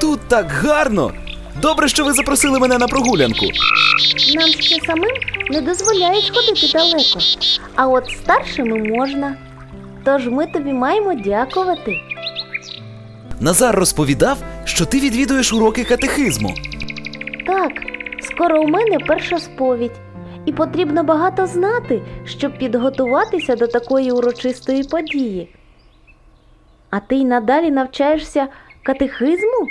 Тут так гарно. Добре, що ви запросили мене на прогулянку. Нам ще самим не дозволяють ходити далеко, а от старшими можна. Тож ми тобі маємо дякувати. Назар розповідав, що ти відвідуєш уроки катехизму. Так, скоро у мене перша сповідь, і потрібно багато знати, щоб підготуватися до такої урочистої події. А ти й надалі навчаєшся катехизму?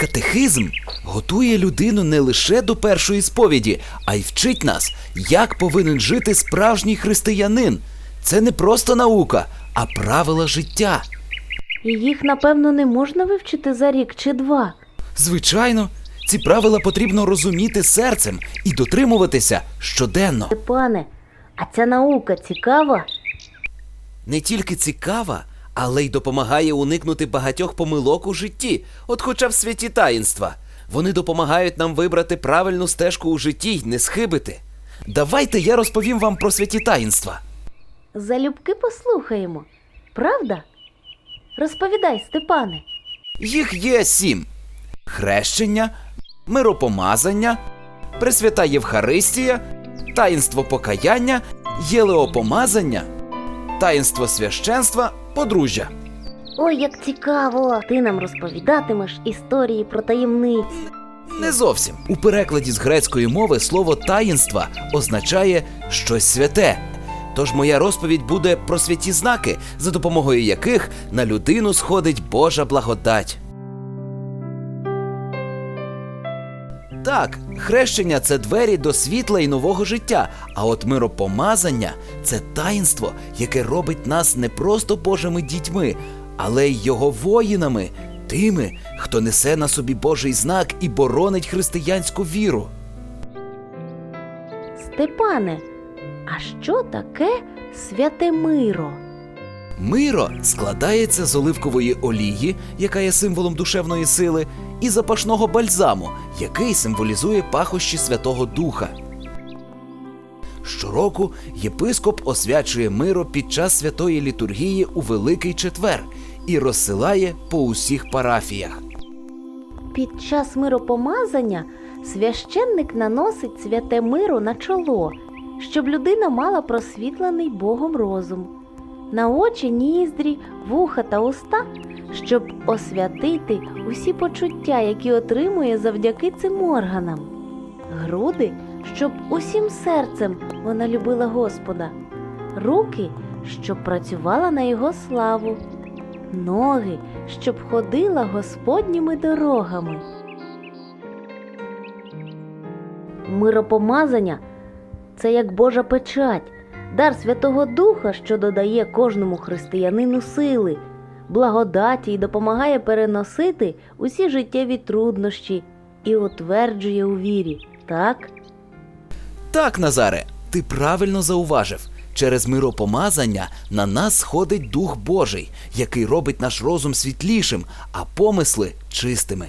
Катехизм готує людину не лише до першої сповіді, а й вчить нас, як повинен жити справжній християнин. Це не просто наука, а правила життя. І їх, напевно, не можна вивчити за рік чи два. Звичайно, ці правила потрібно розуміти серцем і дотримуватися щоденно. Пане, а ця наука цікава? Не тільки цікава, але й допомагає уникнути багатьох помилок у житті, от хоча б в святі таїнства. Вони допомагають нам вибрати правильну стежку у житті й не схибити. Давайте я розповім вам про святі таїнства. Залюбки послухаємо. Правда? Розповідай, Степане. Їх є сім: хрещення, миропомазання, Пресвята Євхаристія, таїнство покаяння, єлеопомазання, таїнство священства, подружжя. Ой, як цікаво! Ти нам розповідатимеш історії про таємниці. Не зовсім. У перекладі з грецької мови слово таїнства означає щось святе. Тож моя розповідь буде про святі знаки, за допомогою яких на людину сходить Божа благодать. Так, хрещення це двері до світла і нового життя. А от миропомазання це таїнство, яке робить нас не просто Божими дітьми, але й його воїнами, тими, хто несе на собі Божий знак і боронить християнську віру. Степане, а що таке святе миро? Миро складається з оливкової олії, яка є символом душевної сили, і запашного бальзаму, який символізує пахощі Святого Духа. Щороку єпископ освячує миро під час святої літургії у Великий Четвер і розсилає по усіх парафіях. Під час миропомазання священник наносить святе миро на чоло, щоб людина мала просвітлений Богом розум, на очі, ніздрі, вуха та уста, щоб освятити усі почуття, які отримує завдяки цим органам, груди, щоб усім серцем вона любила Господа, руки, щоб працювала на Його славу, ноги, щоб ходила Господніми дорогами. Миропомазання це як Божа печать, дар Святого Духа, що додає кожному християнину сили, благодаті і допомагає переносити усі життєві труднощі і утверджує у вірі. Так? Так, Назаре, ти правильно зауважив. Через миропомазання на нас сходить Дух Божий, який робить наш розум світлішим, а помисли чистими.